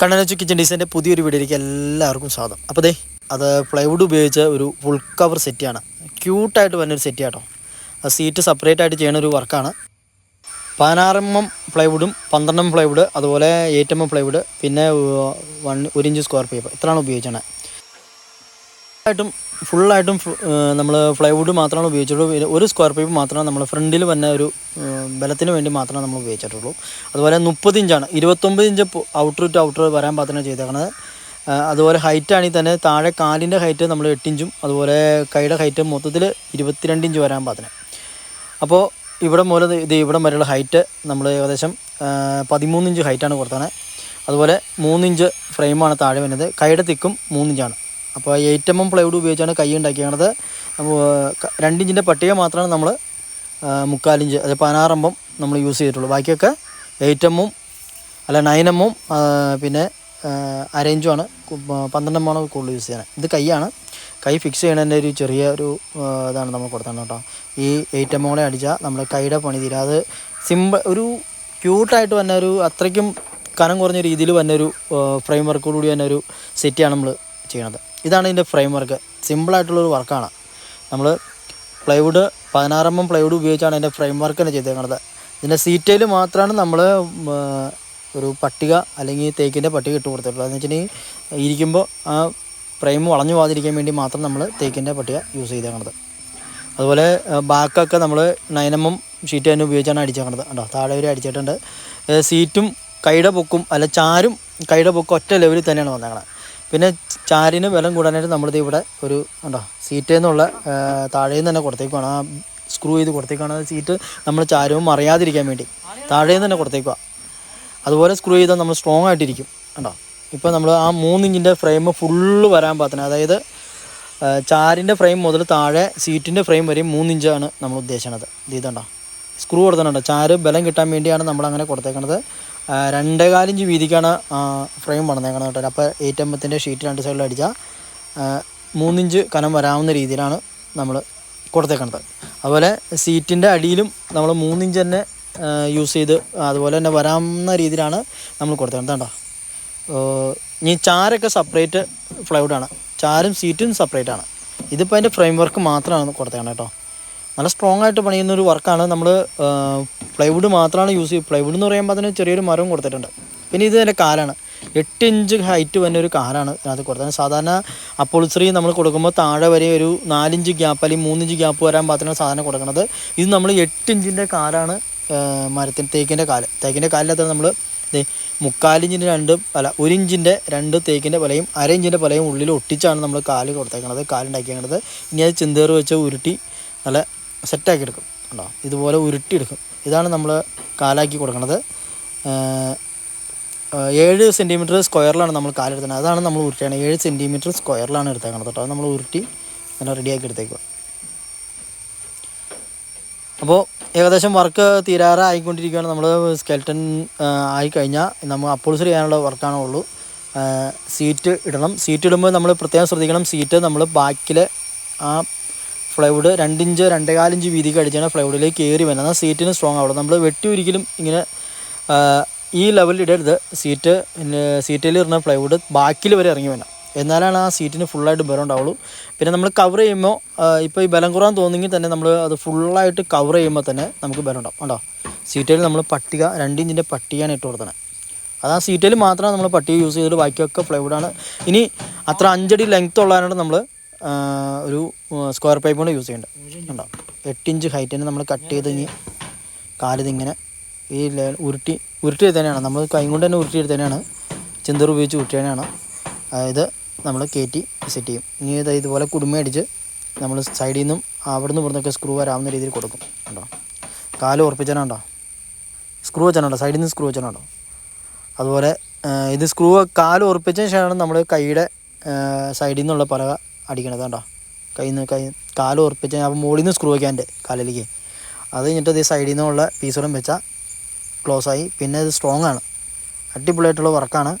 കണ്ണനച്ചു kitchen ഡിസൈന്റെ പുതിയൊരു വീഡിയോയിലേക്ക് എല്ലാവർക്കും സ്വാഗതം. അപ്പോൾ ദേ അത് പ്ലൈവുഡ് ഉപയോഗിച്ച ഒരു ഫുൾ കവർ സെറ്റാണ് ക്യൂട്ടായിട്ട് വരുന്നൊരു സെറ്റ് കേട്ടോ ആ സീറ്റ് സെപ്പറേറ്റ് ആയിട്ട് ചെയ്യണ ഒരു വർക്കാണ് പതിനാറ് എം പ്ലൈവുഡും പന്ത്രണ്ട് പ്ലൈവുഡ് അതുപോലെ എയ്റ്റ് എം എം പ്ലൈവുഡ് പിന്നെ വൺ ഒരു ഇഞ്ച് സ്ക്വയർ പേപ്പർ ഇത്രയാണ് ഉപയോഗിച്ചത് ആയിട്ടും ഫുള്ളായിട്ടും നമ്മൾ ഫ്ലൈവുഡ് മാത്രമാണ് ഉപയോഗിച്ചിട്ടുള്ളൂ. ഒരു സ്ക്വയർ പൈപ്പ് മാത്രമാണ് നമ്മൾ ഫ്രണ്ടിൽ വന്ന ഒരു ബലത്തിന് വേണ്ടി മാത്രമേ നമ്മൾ ഉപയോഗിച്ചിട്ടുള്ളൂ. അതുപോലെ മുപ്പത് ഇഞ്ചാണ്. ഇരുപത്തൊമ്പത് ഇഞ്ച് ഔട്ടർ ടു ഔട്ടർ വരാൻ പാത്രമാണ് ചെയ്തേക്കണത്. അതുപോലെ ഹൈറ്റ് ആണെങ്കിൽ തന്നെ താഴെ കാലിന്റെ ഹൈറ്റ് നമ്മൾ എട്ടിഞ്ചും അതുപോലെ കൈയുടെ ഹൈറ്റ് മൊത്തത്തിൽ ഇരുപത്തിരണ്ട് ഇഞ്ച് വരാൻ പാത്രം അപ്പോൾ ഇവിടെ മുതൽ ഇത് ഇവിടം വരെയുള്ള ഹൈറ്റ് നമ്മൾ ഏകദേശം പതിമൂന്ന് ഇഞ്ച് ഹൈറ്റാണ് കൊടുത്തത് അതുപോലെ മൂന്നിഞ്ച് ഫ്രെയിമാണ് താഴെ വരുന്നത്. കൈയുടെ തിക്കും മൂന്നിഞ്ചാണ് അപ്പോൾ എയ്റ്റ് എം എം പ്ലൈവുഡ് ഉപയോഗിച്ചാണ് കൈ ഉണ്ടാക്കിയത് രണ്ടിഞ്ചിന്റെ പട്ടിക മാത്രമാണ് നമ്മൾ മുക്കാലിഞ്ച് അതായത് പതിനാറമ്പം നമ്മൾ യൂസ് ചെയ്തിട്ടുള്ളൂ. ബാക്കിയൊക്കെ എയ്റ്റ് എമ്മും അല്ല നയൻ എമ്മും പിന്നെ അരേഞ്ചുമാണ് പന്ത്രണ്ട് എമ്മാണ് കൂടുതൽ യൂസ് ചെയ്യുന്നത് ഇത് കൈയാണ്. കൈ ഫിക്സ് ചെയ്യണതിന്റെ ഒരു ചെറിയ ഒരു ഇതാണ് നമ്മൾ കൊടുത്തത് കേട്ടോ. ഈ എയ്റ്റ് എം കൂടെ അടിച്ചാൽ നമ്മുടെ കൈയുടെ പണി തീരാതെ സിമ്പിൾ ഒരു ക്യൂട്ടായിട്ട് വന്ന ഒരു അത്രയ്ക്കും കനം കുറഞ്ഞ രീതിയിൽ വന്ന ഒരു ഫ്രെയിം വർക്കോടുകൂടി തന്നെ ഒരു സെറ്റാണ് നമ്മൾ ചെയ്യണത്. ഇതാണ് ഇതിന്റെ ഫ്രെയിം വർക്ക് സിമ്പിളായിട്ടുള്ളൊരു വർക്കാണ് നമ്മൾ പ്ലൈവുഡ് പതിനാറ് എം പ്ലൈവുഡ് ഉപയോഗിച്ചാണ് അതിന്റെ ഫ്രെയിം വർക്ക് തന്നെ ചെയ്തേക്കുന്നത് ഇതിന്റെ സീറ്റയിൽ മാത്രമാണ് നമ്മൾ ഒരു പട്ടിക അല്ലെങ്കിൽ തേക്കിന്റെ പട്ടിക ഇട്ട് കൊടുത്തിട്ടുള്ളത്. എന്ന് വെച്ചിട്ടുണ്ടെങ്കിൽ ഇരിക്കുമ്പോൾ ആ ഫ്രെയിം വളഞ്ഞു പോകാതിരിക്കാൻ വേണ്ടി മാത്രം നമ്മൾ തേക്കിന്റെ പട്ടിക യൂസ് ചെയ്തേക്കുന്നത് അതുപോലെ ബാക്കൊക്കെ നമ്മൾ നയൻ എം എം ഷീറ്റ് തന്നെ ഉപയോഗിച്ചാണ് അടിച്ചേക്കുന്നത് കേട്ടോ താഴെ വരെ അടിച്ചിട്ടുണ്ട്. സീറ്റും കൈയുടെ പൊക്കും അല്ല ചാരും കൈയുടെ പൊക്കും ഒറ്റ ലെവലിൽ തന്നെയാണ് വന്നേക്കണത്. പിന്നെ ചാരിന് ബലം കൂടാനായിട്ട് നമ്മളിത് ഇവിടെ ഒരു ഉണ്ടോ സീറ്റിൽ നിന്നുള്ള താഴെ നിന്ന് തന്നെ കൊടുത്തേക്കുവാണ്. ആ സ്ക്രൂ ചെയ്ത് കൊടുത്തേക്കാണ്. സീറ്റ് നമ്മൾ ചാരവും മറിയാതിരിക്കാൻ വേണ്ടി താഴെ നിന്ന് തന്നെ കൊടുത്തേക്കുക അതുപോലെ സ്ക്രൂ ചെയ്താൽ നമ്മൾ സ്ട്രോങ് ആയിട്ടിരിക്കും കണ്ടോ ഇപ്പോൾ നമ്മൾ ആ മൂന്നിഞ്ചിന്റെ ഫ്രെയിം ഫുള്ള് വരാൻ പാത്രം അതായത് ചാരിന്റെ ഫ്രെയിം മുതൽ താഴെ സീറ്റിന്റെ ഫ്രെയിം വരെയും മൂന്നിഞ്ചാണ് നമ്മൾ ഉദ്ദേശിക്കുന്നത് ഇത് ഇതുണ്ടോ സ്ക്രൂ കൊടുത്തിട്ടുണ്ടോ. ചാര് ബലം കിട്ടാൻ വേണ്ടിയാണ് നമ്മൾ അങ്ങനെ കൊടുത്തേക്കുന്നത് ആ, രണ്ടേകാലിഞ്ച് വീതിക്കാണ് ഫ്രെയിം പണിതേക്കുന്നത് കേട്ടോ. അപ്പോൾ ഏറ്റമ്പത്തിന്റെ ഷീറ്റ് രണ്ട് സൈഡിൽ അടിച്ചാൽ മൂന്നിഞ്ച് കനം വരാവുന്ന രീതിയിലാണ് നമ്മൾ കൊടുത്തേക്കണത്. അതുപോലെ സീറ്റിന്റെ അടിയിലും നമ്മൾ മൂന്നിഞ്ച് തന്നെ യൂസ് ചെയ്ത് അതുപോലെ തന്നെ വരാവുന്ന രീതിയിലാണ് നമ്മൾ കൊടുത്തേക്കുന്നത് കേട്ടോ. ഇനി ചാരൊക്കെ സെപ്പറേറ്റ് ഫ്ലൈവുഡാണ് ചാരും സീറ്റും സെപ്പറേറ്റ് ആണ്. ഇതിപ്പോൾ അതിന്റെ ഫ്രെയിം വർക്ക് മാത്രമാണ് കൊടുത്തേക്കണം കേട്ടോ. നല്ല സ്ട്രോങ് ആയിട്ട് പണിയുന്ന ഒരു വർക്കാണ് നമ്മൾ പ്ലൈവുഡ് മാത്രമാണ് യൂസ് ചെയ്യുക. പ്ലൈവുഡ് എന്ന് പറയുമ്പോൾ അതിന് ചെറിയൊരു മരവും കൊടുത്തിട്ടുണ്ട്. പിന്നെ ഇത് എന്റെ കാലാണ്. എട്ട് ഇഞ്ച് ഹൈറ്റ് വന്ന ഒരു കാലാണ് ഇതിനകത്ത് കൊടുത്തത്. സാധാരണ അപ്പോൾസറി നമ്മൾ കൊടുക്കുമ്പോൾ താഴെ വരെ ഒരു നാലിഞ്ച് ഗ്യാപ്പ് അല്ലെങ്കിൽ മൂന്നിഞ്ച് ഗ്യാപ്പ് വരാൻ പാത്രമാണ് സാധാരണ കൊടുക്കുന്നത്. ഇത് നമ്മൾ എട്ട് ഇഞ്ചിന്റെ കാലാണ് മരത്തിന് തേക്കിന്റെ കാൽ. തേക്കിന്റെ കാലിനകത്ത് നമ്മൾ മുക്കാലിഞ്ചിന്റെ രണ്ട് അല്ല ഒരു ഇഞ്ചിന്റെ രണ്ട് തേക്കിന്റെ പലയും അര ഇഞ്ചിന്റെ പലയും ഉള്ളിൽ ഒട്ടിച്ചാണ് നമ്മൾ കാൽ കൊടുത്തേക്കുന്നത് കാലുണ്ടാക്കിയേക്കുന്നത് ഇനി അത് ചിന്തേറ് വെച്ച് ഉരുട്ടി നല്ല സെറ്റാക്കി എടുക്കും ഉണ്ടോ ഇതുപോലെ ഉരുട്ടിയെടുക്കും. ഇതാണ് നമ്മൾ കാലാക്കി കൊടുക്കുന്നത്. ഏഴ് സെന്റിമീറ്റർ സ്ക്വയറിലാണ് നമ്മൾ കാലെടുത്തത്. അതാണ് നമ്മൾ ഉരുട്ടിയാണ്. ഏഴ് സെന്റിമീറ്റർ സ്ക്വയറിലാണ് എടുത്തേക്കുന്നത് കേട്ടോ. നമ്മൾ ഉരുട്ടി നല്ല റെഡിയാക്കി എടുത്തേക്കുക അപ്പോൾ ഏകദേശം വർക്ക് തീരാറായിക്കൊണ്ടിരിക്കുകയാണ് നമ്മൾ സ്കെൽറ്റൻ ആയിക്കഴിഞ്ഞാൽ നമ്മൾ അപ്പോൾസറി ചെയ്യാനുള്ള വർക്കാണേ ഉള്ളൂ. സീറ്റ് ഇടണം. സീറ്റ് ഇടുമ്പോൾ നമ്മൾ പ്രത്യേകം ശ്രദ്ധിക്കണം. സീറ്റ് നമ്മൾ ബാക്കിൽ ആ ഫ്ലൈവുഡ് രണ്ടിഞ്ച് രണ്ടേകാലിഞ്ച് വീതിക്ക് അടിച്ചാണ് ഫ്ലൈവുഡിലേക്ക് കയറി വരുന്നത്. എന്നാൽ സീറ്റിന് സ്ട്രോങ് ആവണം. നമ്മൾ വെട്ടി ഒരിക്കലും ഇങ്ങനെ ഈ ലെവലിൽ ഇടരുത്. സീറ്റ് സീറ്റിൽ ഇറങ്ങുന്ന പ്ലൈവുഡ് ബാക്കിൽ വരെ ഇറങ്ങി വേണം എന്നാലാണ് ആ സീറ്റിന് ഫുള്ളായിട്ട് ബലം ഉണ്ടാവുള്ളൂ. പിന്നെ നമ്മൾ കവർ ചെയ്യുമ്പോൾ ഇപ്പോൾ ഈ ബലം കുറവാൻ തോന്നിയെങ്കിൽ തന്നെ നമ്മൾ അത് ഫുള്ളായിട്ട് കവർ ചെയ്യുമ്പോൾ തന്നെ നമുക്ക് ബലം ഉണ്ടാവും. കണ്ടോ? സീറ്റിൽ നമ്മൾ പട്ടിക രണ്ട് ഇഞ്ചിന്റെ പട്ടികയാണ് ഇട്ട് കൊടുത്തത് അത് ആ സീറ്റിൽ മാത്രമാണ് നമ്മൾ പട്ടിക യൂസ് ചെയ്തിട്ട് ബാക്കിയൊക്കെ പ്ലൈവുഡാണ് ഇനി അത്ര അഞ്ചടി ലെങ്ത്ത് ഉള്ളതിനോട് നമ്മൾ ഒരു സ്ക്വയർ പൈപ്പ് കൊണ്ട് യൂസ് ചെയ്യേണ്ടത് കണ്ടോ? എട്ട് ഇഞ്ച് ഹൈറ്റ് തന്നെ നമ്മൾ കട്ട് ചെയ്ത് ഇനി കാലിതിങ്ങനെ ഈ ഉരുട്ടി ഉരുട്ടി തന്നെയാണ് നമ്മൾ കൈ കൊണ്ട് തന്നെ ഉരുട്ടി തന്നെയാണ് ചിന്തർ ഉപയോഗിച്ച് ഉരുട്ടി തന്നെയാണ് അതായത് നമ്മൾ കയറ്റി സെറ്റ് ചെയ്യും. ഇനി ഇത് ഇതുപോലെ കുടുമ അടിച്ച് നമ്മൾ സൈഡിൽ നിന്നും അവിടെ നിന്ന് ഇവിടുന്നൊക്കെ സ്ക്രൂ വരാവുന്ന രീതിയിൽ കൊടുക്കും. കണ്ടോ? കാൽ ഉറപ്പിച്ചാണോ സ്ക്രൂ വെച്ചാണോ സൈഡിൽ നിന്ന് സ്ക്രൂ വെച്ചാണോ അതുപോലെ ഇത് സ്ക്രൂ കാൽ ഉറപ്പിച്ചതിന് ശേഷമാണ് നമ്മൾ കൈയുടെ സൈഡിൽ നിന്നുള്ള പലക അടിക്കണത് കണ്ടോ? കയ്യിൽ നിന്ന് കൈ കാൽ ഉറപ്പിച്ച് അപ്പോൾ മുകളിൽ നിന്ന് സ്ക്രൂ വയ്ക്കാന്റെ കാലിലേക്ക്. അത് കഴിഞ്ഞിട്ട് ഇത് സൈഡിൽ നിന്നുള്ള പീസുകളും വെച്ചാൽ ക്ലോസ് ആയി. പിന്നെ ഇത് സ്ട്രോങ് ആണ്. അടിപൊളിയായിട്ടുള്ള വർക്കാണ്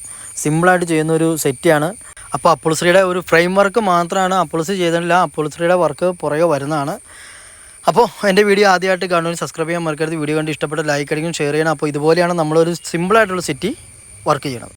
സിമ്പിളായിട്ട് ചെയ്യുന്ന ഒരു സെറ്റാണ് അപ്പോൾ അപ്പോൾസറിയുടെ ഒരു ഫ്രെയിം വർക്ക് മാത്രമാണ് അപ്പോൾസറി ചെയ്തിട്ടില്ല അപ്പോൾസറിയുടെ വർക്ക് പുറകെ വരുന്നതാണ്. അപ്പോൾ എന്റെ വീഡിയോ ആദ്യമായിട്ട് കാണുന്നവർ സബ്സ്ക്രൈബ് ചെയ്യാൻ മറക്കരുത്. വീഡിയോ കണ്ട് ഇഷ്ടപ്പെട്ട ലൈക്ക് അടിക്കും ഷെയർ ചെയ്യണം. അപ്പോൾ ഇതുപോലെയാണ് നമ്മളൊരു സിമ്പിളായിട്ടുള്ള സെറ്റി വർക്ക് ചെയ്യണത്.